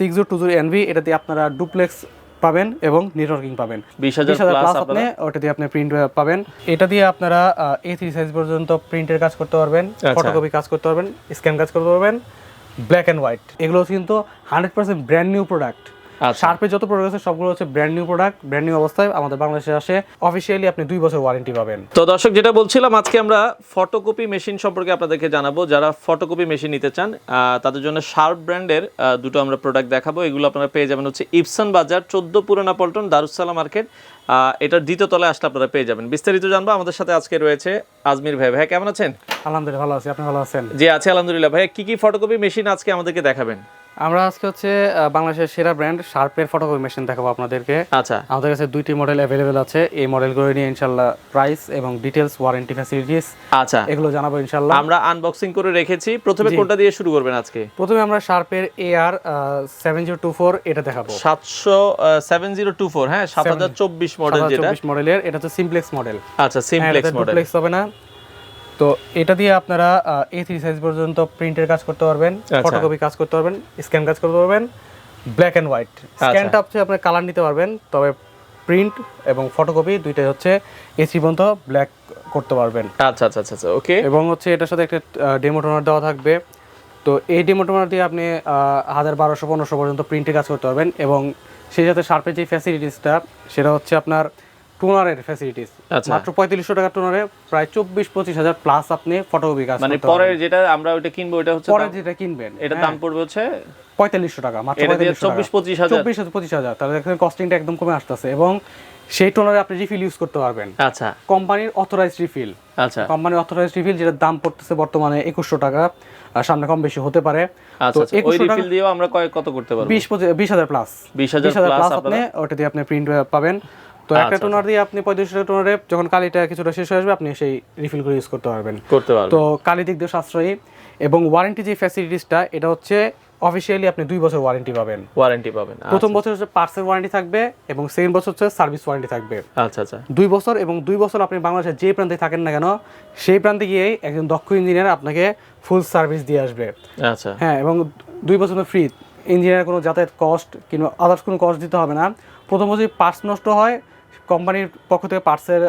Six zero two zero NV এটা দিয়ে আপনারা ডুপ্লেক্স পাবেন এবং নেটওয়ার্কিং পাবেন। বিশ হাজার প্লাস আপনি ওটা দিয়ে আপনি প্রিন্ট পাবেন। এটা দিয়ে আপনারা এ থ্রি সাইজ পর্যন্ত প্রিন্টের কাজ করতে পারবেন আচ্ছা। ফটোকপি কাজ করতে পারবেন স্ক্যান কাজ করতে পারবেন ব্ল্যাক অ্যান্ড হোয়াইট এগুলো কিন্তু hundred percent brand new product আচ্ছা শার্পের যত প্রোডাক্ট আছে সবগুলো হচ্ছে brand new product brand new অবস্থায় আমাদের বাংলাদেশে আসে। অফিসিয়ালি আপনি দুই বছর ওয়ারেন্টি পাবেন। তো দর্শক যেটা বলছিলাম আজকে আমরা ফটোকপি মেশিন সম্পর্কে আপনাদেরকে জানাব। যারা ফটোকপি মেশিন নিতে চান তাদের জন্য শার্প ব্র্যান্ডের দুটো আমরা প্রোডাক্ট দেখাবো। এগুলো আপনারা পেয়ে যাবেন হচ্ছে ইপসন বাজার চোদ্দ পুরানা পল্টন দারুসালাম মার্কেট। এটার দ্বিতীয় তলায় আসলে আপনারা পেয়ে যাবেন। বিস্তারিত জানব। আমাদের সাথে আজকে রয়েছে আজমির ভাই। ভাই কেমন আছেন? আলহামদুলিল্লাহ ভালো আছি। আপনি ভালো আছেন? জি আছে আলহামদুলিল্লাহ। ভাই কি কি ফটোকপি মেশিন আজকে আমাদেরকে দেখাবেন? আমরা আজকে হচ্ছে বাংলাদেশের সেরা ব্র্যান্ড শার্পের ফটোকপি মেশিন দেখাবো আপনাদেরকে। আচ্ছা। আমাদের কাছে দুইটি মডেল অ্যাভেলেবেল আছে। এই মডেলগুলো নিয়ে ইনশাল্লাহ প্রাইস এবং ডিটেলস ওয়ারেন্টি ফ্যাসিলিটিস আচ্ছা। এগুলো জানাব ইনশাল্লাহ আমরা আনবক্সিং করে রেখেছি। প্রথমে কোনটা দিয়ে শুরু করবেন আজকে? প্রথমে আমরা শার্পের A R seven zero two four এটা দেখাবো। সাতশো সেভেন জিরো টু ফোর হ্যাঁ সাত হাজার চব্বিশ মডেল যেটা। চব্বিশ মডেলের এটা হচ্ছে সিমপ্লেক্স মডেল আচ্ছা সিমপ্লেক্স মডেল ডুপ্লেক্স হবে না। তো এটা দিয়ে আপনারা এ থ্রি সাইজ পর্যন্ত প্রিন্টের কাজ করতে পারবেন আচ্ছা। ফটোকপি কাজ করতে পারবেন স্ক্যান কাজ করতে পারবেন ব্ল্যাক অ্যান্ড হোয়াইট স্ক্যানটা হচ্ছে আপনার কালার নিতে পারবেন তবে প্রিন্ট এবং ফটোকপি দুইটাই হচ্ছে এসি পর্যন্ত ব্ল্যাক করতে পারবেন। আচ্ছা আচ্ছা আচ্ছা আচ্ছা ওকে এবং হচ্ছে এটার সাথে একটা ডেমো টোনার দেওয়া থাকবে। তো এই ডেমো টোনার দিয়ে আপনি হাজার বারোশো পনেরোশো পর্যন্ত প্রিন্টে কাজ করতে পারবেন এবং সেই সাথে শার্পের যে ফ্যাসিলিটিসটা সেটা হচ্ছে আপনার টোনারের ফ্যাসিলিটিস আচ্ছা। মাত্র পঁয়ত্রিশশো টাকা টোনারে প্রায় চব্বিশ পঁচিশ হাজার প্লাস আপনি ফটোকপি কাজ মানে করতে পরে যেটা আমরা ওইটা কিনবো ওটা হচ্ছে পরে যেটা কিনবেন এটা দাম পড়বে হচ্ছে পঁয়তাল্লিশশো টাকা মাত্র এটা দিয়ে 4500 টাকা। চব্বিশ পঁচিশ হাজার। চব্বিশ হাজার পঁচিশ হাজার তাহলে দেখেন কস্টিংটা একদম কমে আসতেছে। এবং সেই টোনারে আপনি রিফিল ইউজ করতে পারবেন। আচ্ছা। কোম্পানির অথরাইজ রিফিল আচ্ছা। কোম্পানির অথরাইজ রিফিল যেটা দাম পড়তেছে বর্তমানে একুশশো টাকা আর সামনে কম বেশি হতে পারে। আচ্ছা তো আচ্ছা। ওই রিফিল দিয়েও আমরা কয় কত করতে পারব? বিশ বিশ হাজার প্লাস বিশ হাজার প্লাস আপনি ওটা দিয়ে আপনি প্রিন্ট পাবেন। তো একটা আচ্ছা, টোনার দিয়ে আপনি পঁয়ত্রিশ টাকা টোনারে যখন কালিটা কিছুটা শেষ হয়ে আসবে আপনি সেই রিফিল করে ইউজ করতে পারবেন। করতে পারব তো কালি দিক দিয়ে সাশ্রয়ী এবং ওয়ারেন্টি যে ফ্যাসিলিটিসটা এটা হচ্ছে অফিসিয়ালি আপনি দুই বছর ওয়ারেন্টি পাবেন। ওয়ারেন্টি পাবেন প্রথম বছর হচ্ছে পার্সের ওয়ারেন্টি থাকবে এবং সেকেন্ড বছর হচ্ছে সার্ভিস ওয়ারেন্টি থাকবে। আচ্ছা আচ্ছা। দুই বছর এবং দুই বছর আপনি বাংলাদেশের যে প্রান্তে থাকেন না কেন সেই প্রান্তে গিয়েই একজন দক্ষ ইঞ্জিনিয়ার আপনাকে ফুল সার্ভিস দিয়ে আসবে। আচ্ছা। হ্যাঁ এবং দুই বছর ফ্রি ইঞ্জিনিয়ার কোনো যাতায়াত কস্ট কিংবা আদার্স কোনো কস্ট দিতে হবে না। প্রথম বছর পার্টস নষ্ট হয় কোম্পানির পক্ষ থেকে পার্টসের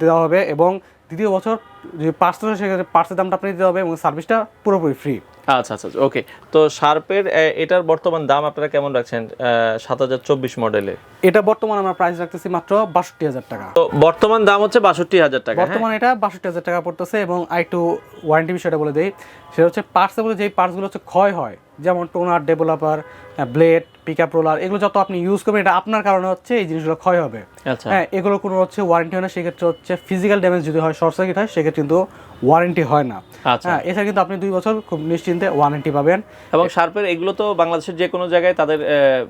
দেওয়া হবে এবং দ্বিতীয় বছর যে হয় সেক্ষেত্রে পার্টসের দামটা আপনি দিতে হবে এবং সার্ভিসটা পুরোপুরি ফ্রি আচ্ছা আচ্ছা ওকে তো শার্পের এটার বর্তমান দাম আপনারা কেমন রাখছেন? সাত হাজার চব্বিশ মডেলে এটা বর্তমান আমরা প্রাইস রাখতেছি মাত্র বাষট্টি হাজার টাকা। তো বর্তমান দাম হচ্ছে বাষট্টি হাজার টাকা হ্যাঁ? বর্তমানে এটা বাষট্টি হাজার টাকা পড়তেছে এবং আরেকটু ওয়ারেন্টি বিষয়টা বলে দেই। সেটা হচ্ছে পার্টসে বলে যেই পার্টসগুলো হচ্ছে ক্ষয় হয় যেমন toner developer blade pick up roller এগুলো যত আপনি ইউজ করবেন এটা আপনার কারণে হচ্ছে এই জিনিসগুলো ক্ষয় হবে। আচ্ছা। হ্যাঁ এগুলো কোনো হচ্ছে ওয়ারেন্টি হয় না সেক্ষেত্রে হচ্ছে ফিজিক্যাল ড্যামেজ যদি হয় শর্ট সার্কিট হয় সেক্ষেত্রে কিন্তু ওয়ারেন্টি হয় না। আচ্ছা। হ্যাঁ এছাড়া কিন্তু আপনি দুই বছর খুব নিশ্চিন্তে ওয়ারেন্টি পাবেন। এবং শার্পের এগুলো তো বাংলাদেশের যে কোনো জায়গায় তাদের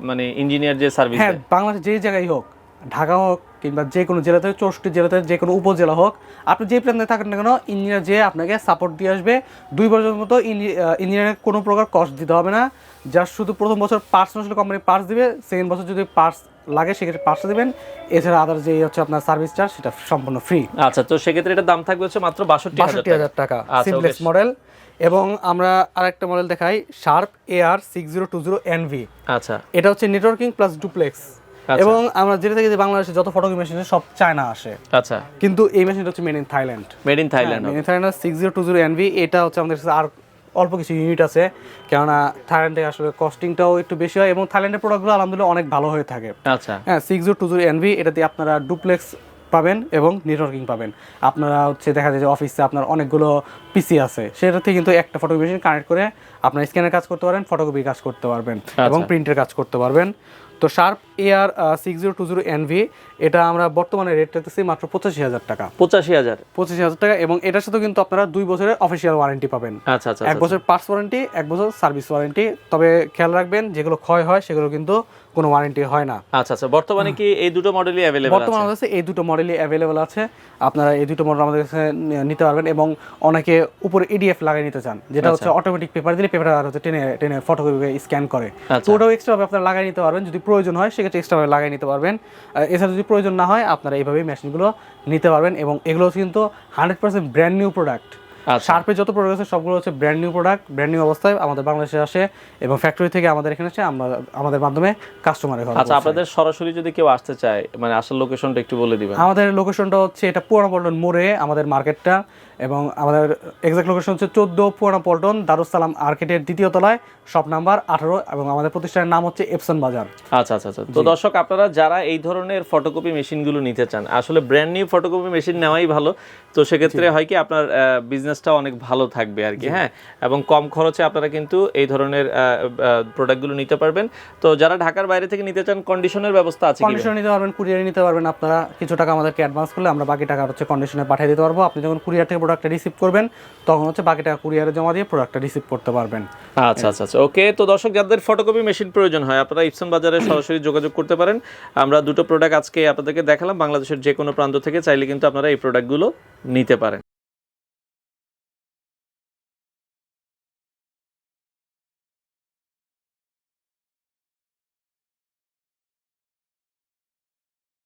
মানে ইঞ্জিনিয়ার যে সার্ভিস হ্যাঁ বাংলাদেশ যেই জায়গায় হোক ঢাকা হোক কিংবা যে কোনো জেলাতে চৌষট্টি জেলাতে যে কোনো উপজেলা হোক আপনি যে প্ল্যানে থাকেন না কেন ইঞ্জিনিয়ার যে আপনাকে সাপোর্ট দিয়ে আসবে দুই বছরের মতো ইঞ্জিনিয়ারের কোনো প্রকার কস্ট দিতে হবে না। যার শুধু প্রথম বছর পার্টস নষ্ট কোম্পানি পার্টস দিবে সেকেন্ড বছর যদি পার্টস লাগে সেক্ষেত্রে পার্টস দেবেন। এছাড়া আদার যে হচ্ছে আপনার সার্ভিস চার্জ সেটা সম্পূর্ণ ফ্রি আচ্ছা তো সেক্ষেত্রে এটার দাম থাকবে হচ্ছে মাত্র বাষট্টি বাষট্টি হাজার টাকা। আচ্ছা, সিমপ্লেক্স okay. মডেল এবং আমরা আরেকটা মডেল দেখাই Sharp A R six zero two zero NV আচ্ছা। এটা হচ্ছে নেটওয়ার্কিং প্লাস ডুপ্লেক্স আচ্ছা। এবং আমরা যেটা থেকে যে বাংলাদেশে যত ফটোগ্রাফি মেশিন সব চায়না আসে। আচ্ছা। কিন্তু এই মেশিনটা হচ্ছে made in Thailand made in Thailand made in Thailand six zero two zero NV এটা হচ্ছে আমাদের কাছে আর অল্প কিছু ইউনিট আছে। কেননা থাইল্যান্ডে আসলে কস্টিংটাও একটু বেশি হয় এবং থাইল্যান্ডের প্রোডাক্টগুলো আলহামদুলিল্লাহ অনেক ভালো হয়ে থাকে। আচ্ছা। হ্যাঁ six zero two zero NV এটা দিয়ে আপনারা ডুপ্লেক্স পাবেন এবং নেটওয়ার্কিং পাবেন। আপনারা হচ্ছে দেখা যায় যে অফিসে আপনার অনেকগুলো পিসি আছে। সেটাতে কিন্তু একটা ফটোকপি মেশিন কানেক্ট করে আপনার স্ক্যানের কাজ করতে পারেন ফটোকপির কাজ করতে পারবেন এবং প্রিন্টের কাজ করতে পারবেন। তো Sharp AR six zero two zero NV এটা আমরা বর্তমানে রেট রাখতেছি মাত্র পঁচাশি হাজার টাকা। পঁচাশি হাজার। পঁচিশ হাজার টাকা এবং এটার সাথে কিন্তু আপনারা দুই বছরের অফিসিয়াল ওয়ারেন্টি পাবেন। আচ্ছা আচ্ছা এক বছর পার্টস ওয়ারেন্টি এক বছর সার্ভিস ওয়ারেন্টি তবে খেয়াল রাখবেন যেগুলো ক্ষয় হয় সেগুলো কিন্তু কোনো ওয়ারেন্টি হয় না। আচ্ছা আচ্ছা বর্তমানে কি এই দুটো মডেলই অ্যাভেলেবল বর্তমানে আমাদের কাছে এই দুটো মডেলই অ্যাভেলেবল আছে। আপনারা এই দুটো মডেল আমাদের কাছে নিতে পারবেন এবং অনেকে উপরে ইডিএফ লাগিয়ে নিতে চান যেটা হচ্ছে অটোমেটিক পেপার দিলে পেপারটা আর হচ্ছে টেনে টেনে ফটোকপি স্ক্যান করে। আচ্ছা। তো ওটাও এক্সট্রা ভাবে আপনারা লাগিয়ে নিতে পারবেন যদি প্রয়োজন হয় সেক্ষেত্রে এক্সট্রা ভাবে লাগিয়ে নিতে পারবেন। এছাড়া যদি প্রয়োজন না হয় আপনারা এইভাবেই মেশিনগুলো নিতে পারবেন এবং এগুলো কিন্তু hundred percent brand new product আচ্ছা। শার্পে যত প্রোডাক্ট আছে সবগুলো হচ্ছে brand new product brand new অবস্থায় আমাদের বাংলাদেশে আসে এবং ফ্যাক্টরি থেকে আমাদের এখানে আসে আমরা আমাদের মাধ্যমে কাস্টমারের ঘরে আচ্ছা আপনাদের সরাসরি যদি কেউ আসতে চায় মানে আসার লোকেশনটা একটু বলে দিবেন। আমাদের লোকেশনটা হচ্ছে এটা পুরানা পল্টন মোড়ে আমাদের মার্কেটটা এবং আমাদের এক্সাক্ট লোকেশন হচ্ছে চোদ্দ পুরানা পল্টন দারুসালাম আর্কেটের দ্বিতীয় তলায় শপ নাম্বার আঠারো এবং আমাদের প্রতিষ্ঠানের নাম হচ্ছে এপসন বাজার। আচ্ছা আচ্ছা আচ্ছা। তো দর্শক আপনারা যারা এই ধরনের ফটোকপি মেশিনগুলো নিতে চান আসলে ব্র্যান্ড নিউ ফটোকপি মেশিন নেওয়াই ভালো। তো সেক্ষেত্রে হয় কি আপনার বিজনেসটা অনেক ভালো থাকবে আর কি হ্যাঁ? এবং কম খরচে আপনারা কিন্তু এই ধরনের প্রোডাক্টগুলো নিতে পারবেন। তো যারা ঢাকার বাইরে থেকে নিতে চান কন্ডিশনের ব্যবস্থা আছে কন্ডিশনে নিতে পারবেন কুরিয়ারে নিতে পারবেন। আপনারা কিছু টাকা আমাদেরকে অ্যাডভান্স করলে আমরা বাকি টাকা হচ্ছে কন্ডিশনে পাঠিয়ে দিতে পারব। আপনি যখন কুরিয়ার থেকে প্রোডাক্টটা রিসিভ করবেন তখন হচ্ছে বাকি টাকা কুরিয়ারে জমা দিয়ে প্রোডাক্টটা রিসিভ করতে পারবেন। আচ্ছা আচ্ছা আচ্ছা। ওকে তো দর্শক যাদের ফটোকপি মেশিন প্রয়োজন হয় আপনারা ইপসন বাজারে সরাসরি যোগাযোগ করতে পারেন। আমরা দুটো প্রোডাক্ট আজকে আপনাদেরকে দেখালাম। বাংলাদেশের যে কোনো প্রান্ত থেকে চাইলে কিন্তু আপনারা এই প্রোডাক্টগুলো নিতে পারেন।